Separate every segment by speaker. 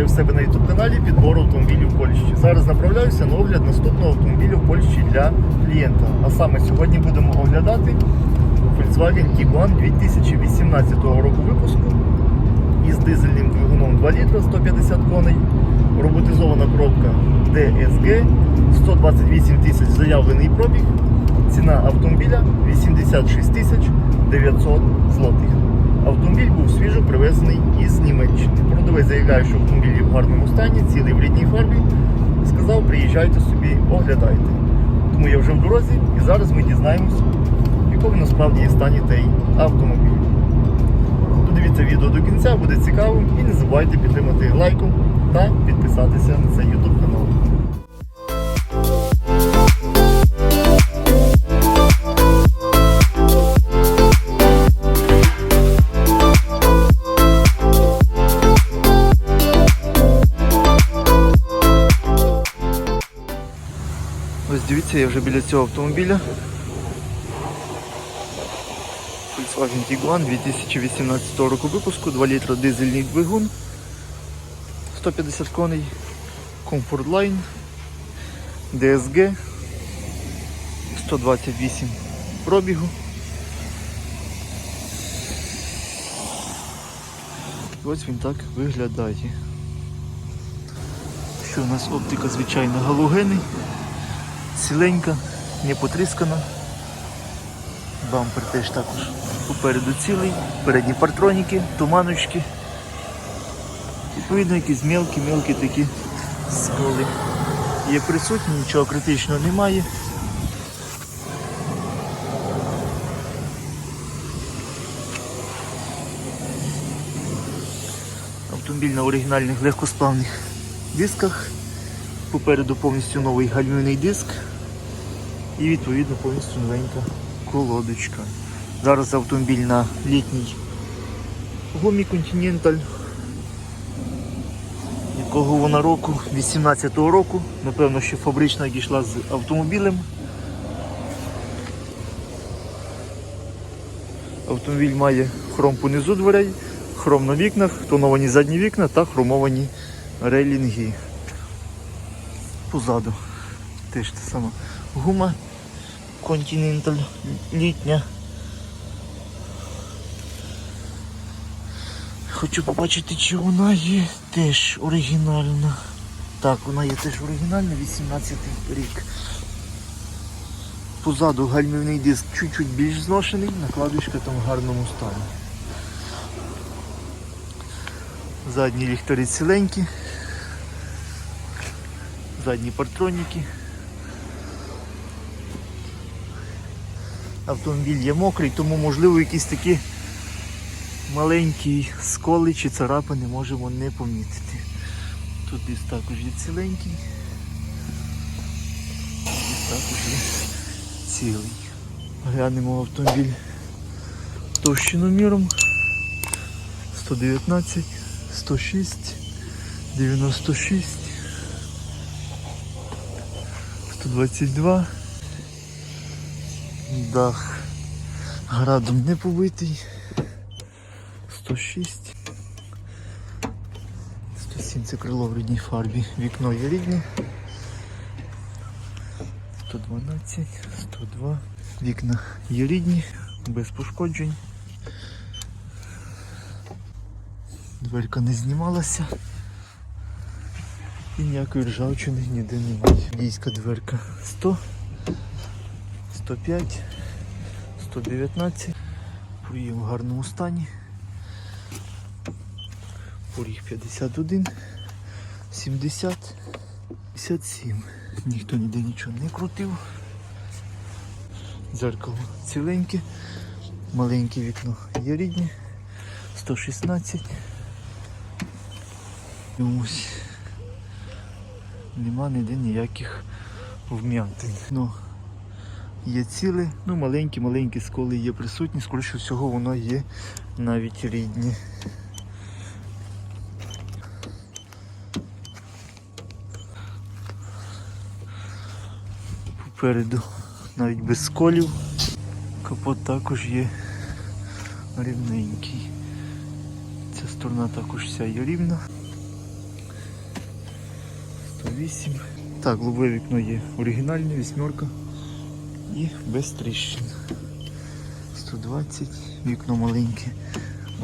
Speaker 1: вітаю в себе на YouTube каналі підбору автомобілів в Польщі. Зараз направляюся на огляд наступного автомобіля в Польщі для клієнта. А саме сьогодні будемо оглядати Volkswagen Tiguan 2018 року випуску із дизельним двигуном 2 літра 150 коней, роботизована коробка DSG, 128 тисяч заявлений пробіг, ціна автомобіля 86 тисяч 900 злотих. Автомобіль був свіжо привезений із Німеччини. Продавець заявляє, що автомобіль в гарному стані, цілий в літній фарбі. Сказав, приїжджайте собі, оглядайте. Тому я вже в дорозі і зараз ми дізнаємось, в якому насправді є стані той автомобіль. Додивіться відео до кінця, буде цікаво і не забувайте підтримати лайком та підписатися на цей YouTube канал. Ось дивіться, я вже біля цього автомобіля. Volkswagen Tiguan 2018 року випуску, 2 літра дизельний двигун, 150 коней, Comfort Line, DSG, 128 пробігу. Ось він так виглядає. Що у нас оптика звичайно галогени, ціленька, не потріскана. Бампер теж також попереду цілий, передні партроніки, туманочки. Відповідно, якісь мелкі-мелкі такі сколи. Є присутні, нічого критичного немає. Автомобіль на оригінальних легкосплавних дисках. Попереду повністю новий гальмівний диск і відповідно повністю новенька колодочка. Зараз автомобіль на літній гумі Continental. Якого вона року? 18-го року. Напевно, що фабрична дійшла з автомобілем. Автомобіль має хром понизу дверей, хром на вікнах, тоновані задні вікна та хромовані рейлінги. Позаду теж та сама гума Continental літня. Хочу побачити, чи вона є теж оригінальна. Так, вона є теж оригінальна, 18 рік. Позаду гальмівний диск чуть-чуть більш зношений, накладочка там в гарному стані. Задні ліхтарі ціленькі. Задні партроніки. Автомобіль є мокрий, тому можливо якісь такі маленькі сколи чи царапини можемо не помітити. Тут десь також є ціленький. Десь також є цілий. Глянемо автомобіль товщиноміром 119, 106, 96, 122. Дах градом не побитий. 106. 107 це крило в рідній фарбі. Вікно є рідне. 112, 102. Вікна є рідні, без пошкоджень. Дверка не знімалася. І ніякої ржавчини ніде немає. Дійська дверка 100. 105, 119, поріг в гарному стані. Поріг 51, 70, 57. Ніхто ніде нічого не крутив. Дзеркало ціленьке, маленьке вікно є рідні, 116. І ось нема ніде ніяких вм'ятин. Є ціле, ну маленькі-маленькі сколи є присутні, скоріше всього воно є навіть рідні. Попереду навіть без сколів. Капот також є рівненький. Ця сторона також вся є рівна. 108. Так, лобове вікно є оригінальне, вісьмерка і без тріщин. 120, вікно маленьке,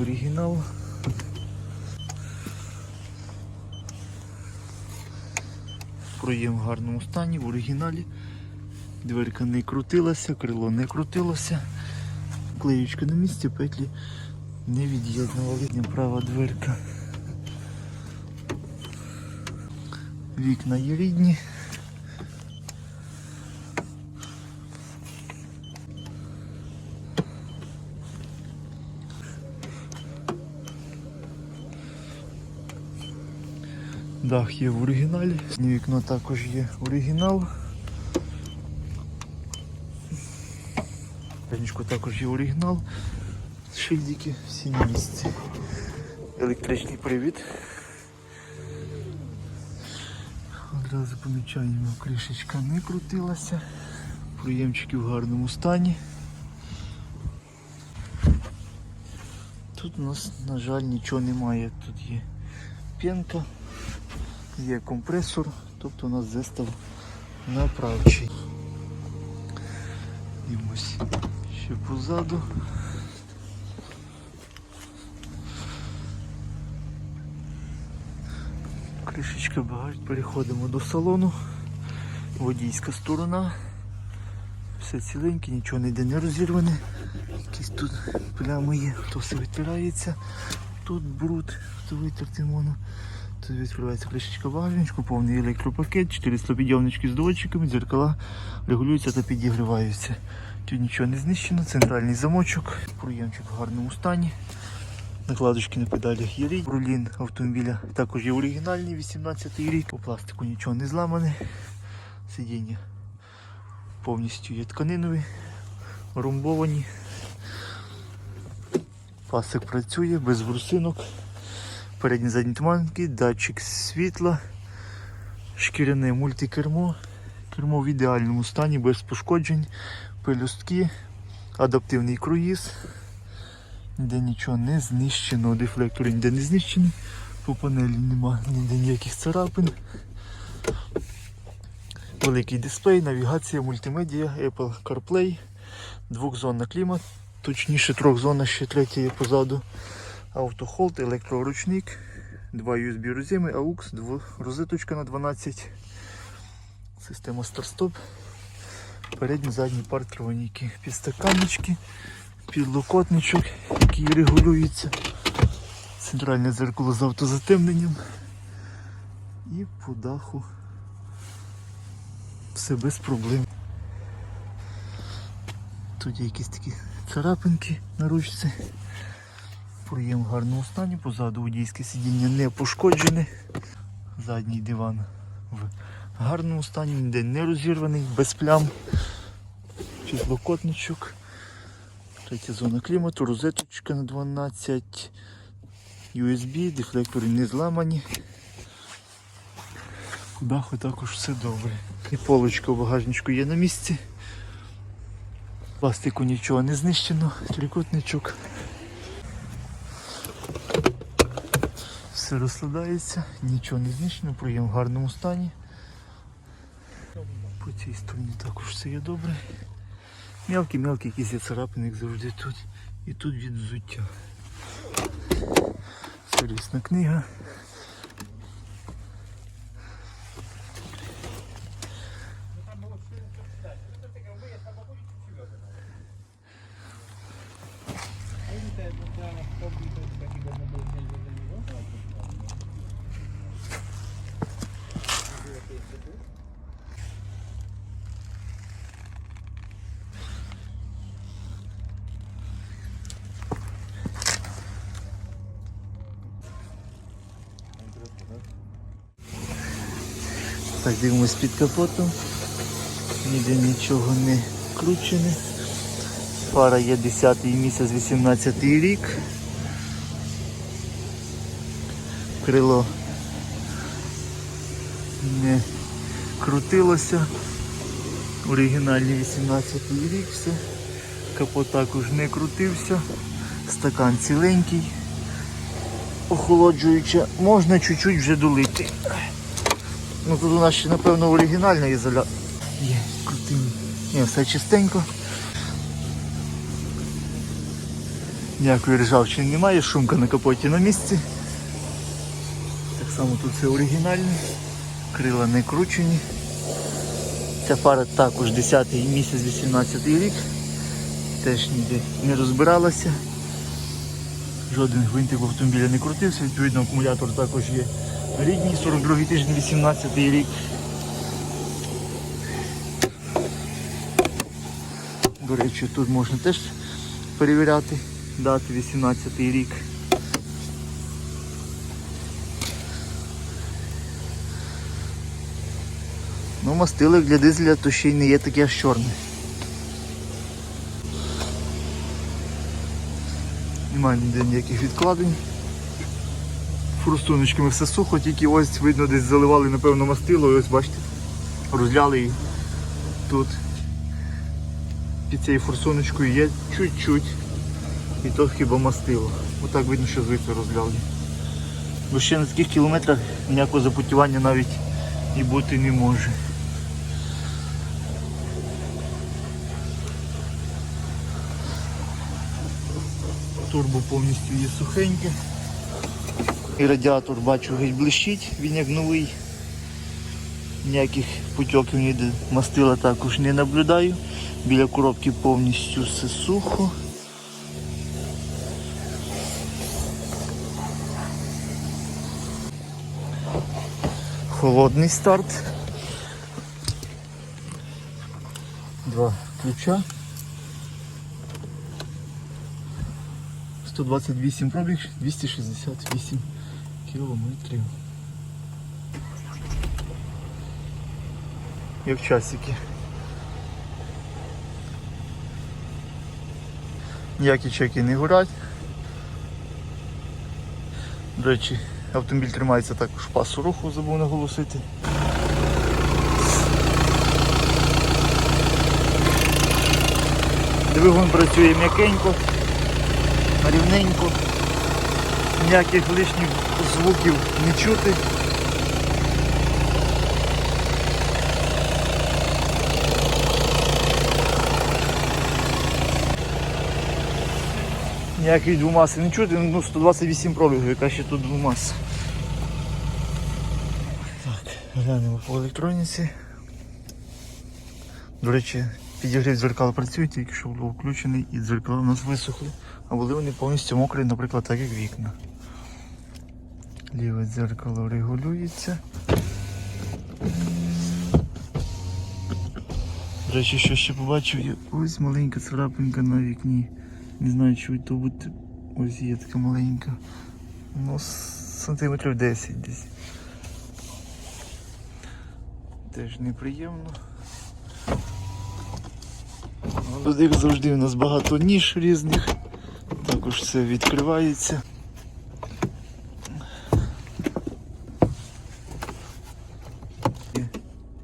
Speaker 1: оригінал. Проєм в гарному стані, в оригіналі. Дверка не крутилася, крило не крутилося. Клеючка на місці, петлі не від'єднували. Права дверка. Вікна є рідні. Дах є в оригіналі. Вікно також є оригінал. Пенечку також є оригінал. Шильдики всі на місці. Електричний привід. Одразу помічаємо, кришечка не крутилася. Проємчики в гарному стані. Тут у нас, на жаль, нічого немає. Тут є п'янка, є компресор, тобто у нас зестав направчий. І ось ще позаду. Кришечка багаж. Переходимо до салону. Водійська сторона. Все ціленьке, нічого ніде не розірване. Якісь тут плями є, то все витирається. Тут бруд, то витерти можна. Тут відкривається кришечка багажничку, повний електропакет, 400 підйомнички з датчиками, дзеркала регулюються та підігріваються. Тут нічого не знищено, центральний замочок, проємчик в гарному стані. Накладочки на педалях є рік. Рулін автомобіля також є оригінальний, 18 рік. По пластику нічого не зламане. Сидіння повністю є тканинові, румбовані. Пасик працює без брусинок. Передні задні туманки, датчик світла, шкіряне мультикермо. Кермо в ідеальному стані, без пошкоджень, пелюстки, адаптивний круїз. Ніде нічого не знищено, дефлектори ніде не знищені, по панелі нема ніде ніяких царапин. Великий дисплей, навігація, мультимедіа, Apple CarPlay, двохзонна клімат, точніше трьохзонна, ще третя є позаду. Автохолд, електроручник, два USB роз'єми, AUX, розеточка на 12, система старт-стоп, передні задні партроніки, підстаканнички, підлокотничок, який регулюється, центральне дзеркало з автозатемненням і по даху все без проблем. Тут є якісь такі царапинки на ручці. Проєм в гарному стані, позаду водійське сидіння не пошкоджене. Задній диван в гарному стані, ніде не розірваний, без плям. Підлокотничок. Третя зона клімату, розеточка на 12, USB, дефлектори не зламані. По даху також все добре. І полочка в багажничку є на місці. Пластику нічого не знищено, трикутничок. Все розкладається, нічого не знищено, проєм в гарному стані. По цій стороні також все є добре. Мелкі-мелкі якісь є царапини, як завжди тут. І тут від взуття. Сервісна книга. Так, дивимось під капотом. Ніде нічого не кручене. Фара є 10 місяць, 18 рік. Крило не крутилося. Оригінальний 18 рік все. Капот також не крутився. Стакан ціленький. Охолоджуюча. Можна чуть-чуть вже долити. Ну тут у нас ще, напевно, оригінальна ізоля. Є, крутий. Ні, все чистенько. Ніякої ржавчини немає, шумка на капоті на місці. Так само тут все оригінальне. Крила не кручені. Ця фара також 10 місяць 18 рік. Теж ніде не розбиралася. Жоден гвинтик в автомобіля не крутився, відповідно акумулятор також є рідній, 42 тиждень 18 рік. До речі, тут можна теж перевіряти дати 18 рік. Ну, мастили для дизеля, то ще й не є таке аж чорне. Немає ніде ніяких відкладень. Фурстуночками все сухо, тільки ось видно десь заливали, напевно, мастило, і ось бачите, розляли і тут під цією форсуночкою є чуть-чуть. І то хіба мастило. Отак видно, що звідси розляли. Бо ще на таких кілометрах ніякого запутювання навіть і бути не може. Турбо повністю є сухеньке. І радіатор бачу геть блищить, він як новий. Ніяких путьоків ніде мастила також не наблюдаю. Біля коробки повністю все сухо. Холодний старт. Два ключа. 128 пробіг, 268 кілометрів. Як часики. Ніякі чеки не горять. До речі, автомобіль тримається також пасу руху, забув наголосити. Двигун працює м'якенько, рівненько, ніяких лишніх звуків не чути. Ніяких двомаси не чути, ну 128 пробігів, яка ще тут двомаса. Так, глянемо по електроніці. До речі, підігрів дзеркал працює, тільки що був включений і дзеркала у нас висохли. А були вони повністю мокрі, наприклад, так як вікна. Ліве дзеркало регулюється. До речі, що ще побачив, є ось маленька царапинка на вікні. Не знаю, чи то бути. Ось є така маленька. Ну, сантиметрів 10 десь. Теж неприємно. Як завжди, у нас багато ніж різних. Також все відкривається.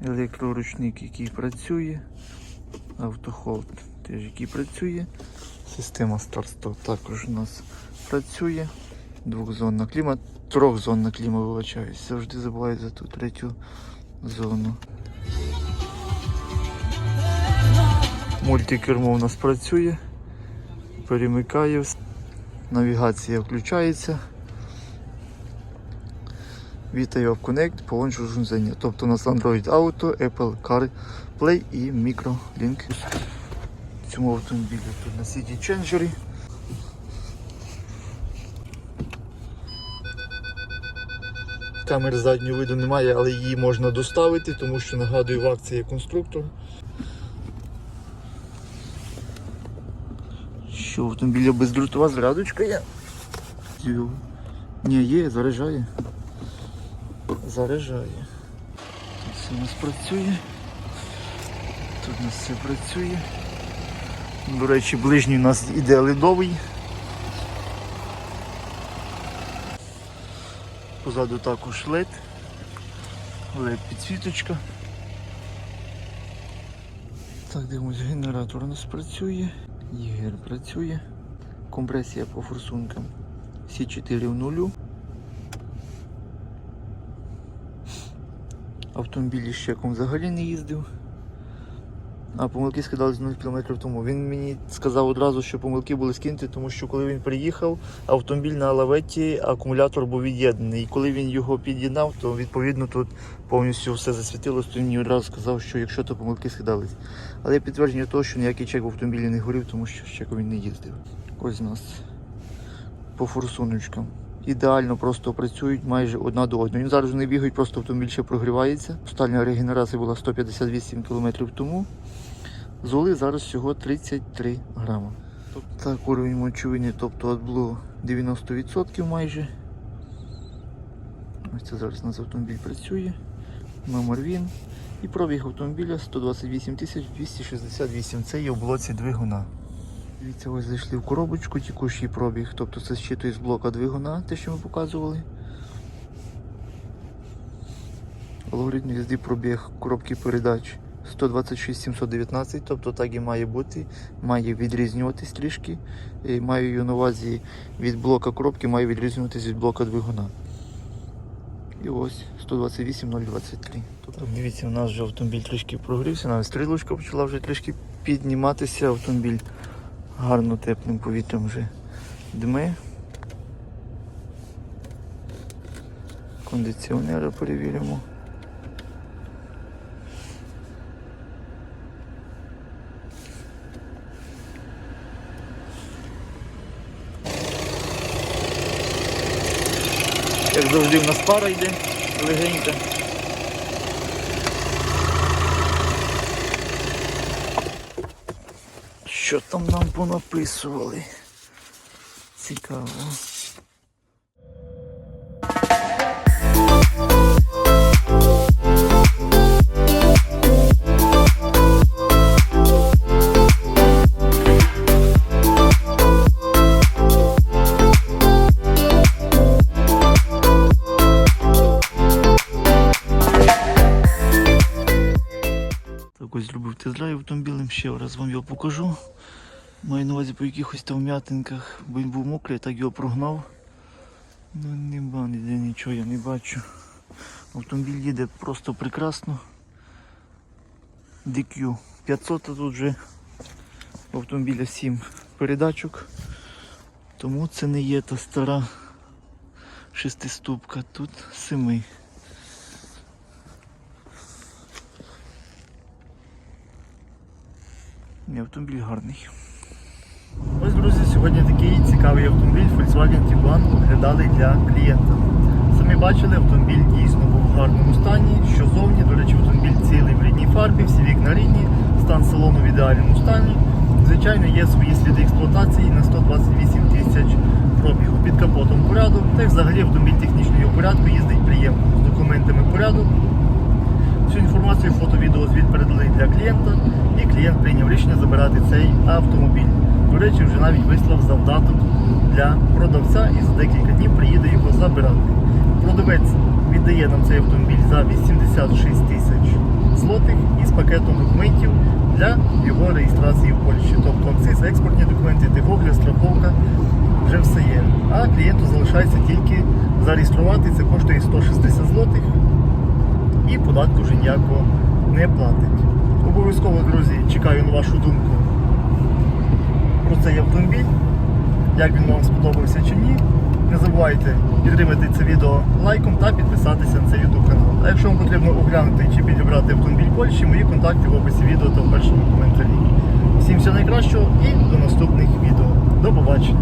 Speaker 1: Є Електроручник, який працює. Автохолд теж який працює. Система старт-стоп також у нас працює. Двохзонна кліма, трьохзонна кліма вибачаюсь. Завжди забуваю за ту третю зону. Мультикермо у нас працює, перемикає, навігація включається. Вітаю в Connect по урządzenia. Тобто у нас Android Auto, Apple CarPlay і MicroLink. Цьому автомобілі тут на City Changer. Камери заднього виду немає, але її можна доставити, тому що нагадую, в акції конструктор. Що, в автомобіля бездротова зарядочка є? Ні, є, заряджає. Заряджає. Тут все у нас працює. Тут у нас все працює. До речі, ближній у нас іде ледовий. Позаду також LED. LED підсвіточка. Так, дивимось, генератор у нас працює. ЄГР працює. Компресія по форсункам. Всі 4 в нулю. Автомобілі з чеком взагалі не їздив. А помилки скидались 0 км тому. Він мені сказав одразу, що помилки були скинуті, тому що коли він приїхав, автомобіль на лаветі, акумулятор був від'єднаний. І коли він його під'єднав, то відповідно тут повністю все засвітилось, то він мені одразу сказав, що якщо то помилки скидались. Але підтвердження того, що ніякий чек в автомобілі не горів, тому що з він не їздив. Ось у нас по форсуночкам. Ідеально просто працюють майже одна до одної. Він зараз не бігають, просто автомобіль ще прогрівається. Остання регенерація була 158 км тому. Золи зараз всього 33 грама. Так, уровень мочовини, тобто от 90% майже. Ось це зараз у нас автомобіль працює. Номер він. І пробіг автомобіля 128 268. Це є в блоці двигуна. Дивіться, ось зайшли в коробочку, текущий пробіг. Тобто це щитує з блока двигуна, те, що ми показували. Алгоритм їзди пробіг коробки передач 126 719, тобто так і має бути, має відрізнюватись трішки. І маю на увазі від блока коробки, має відрізнюватись від блока двигуна. І ось 128 023. Тобто, дивіться, у нас вже автомобіль трішки прогрівся, навіть стрілочка почала вже трішки підніматися. Автомобіль гарно теплим повітрям вже дме. Кондиціонери перевіримо. Як завжди в нас пара йде, легенька. Що там нам понаписували? Цікаво. Ось зробив тест-драйв автомобілем, ще раз вам його покажу. Маю на увазі по якихось там вм'ятинках, бо він був мокрий, так його прогнав. Ну нема ніде нічого я не бачу. Автомобіль їде просто прекрасно. DQ 500 тут вже автомобіля 7 передачок. Тому це не є та стара шестиступка, тут 7. Ні, автомобіль гарний. Ось, друзі, сьогодні такий цікавий автомобіль Volkswagen Tiguan оглядали для клієнта. Самі бачили, автомобіль дійсно був в гарному стані. Що зовні, до речі, автомобіль цілий в рідній фарбі, всі вікна рідні, стан салону в ідеальному стані. Звичайно, є свої сліди експлуатації на 128 тисяч пробігу. Під капотом порядок, та й взагалі автомобіль технічного порядку їздить приємно з документами порядок. Всю інформацію, фото, відео, звіт передали для клієнта, і клієнт прийняв рішення забирати цей автомобіль. До речі, вже навіть вислав завдаток для продавця і за декілька днів приїде його забирати. Продавець віддає нам цей автомобіль за 86 тисяч злотих із пакетом документів для його реєстрації в Польщі. Тобто акциз, експортні документи, техогляд, страховка, вже все є. А клієнту залишається тільки зареєструвати, це коштує 160 злотих і податку вже ніякого не платить. Обов'язково, друзі, чекаю на вашу думку цей автомобіль, як він вам сподобався чи ні. Не забувайте підтримати це відео лайком та підписатися на цей YouTube канал. А якщо вам потрібно оглянути чи підібрати автомобіль Польщі, мої контакти в описі відео та в першому коментарі. Всім всього найкращого і до наступних відео. До побачення!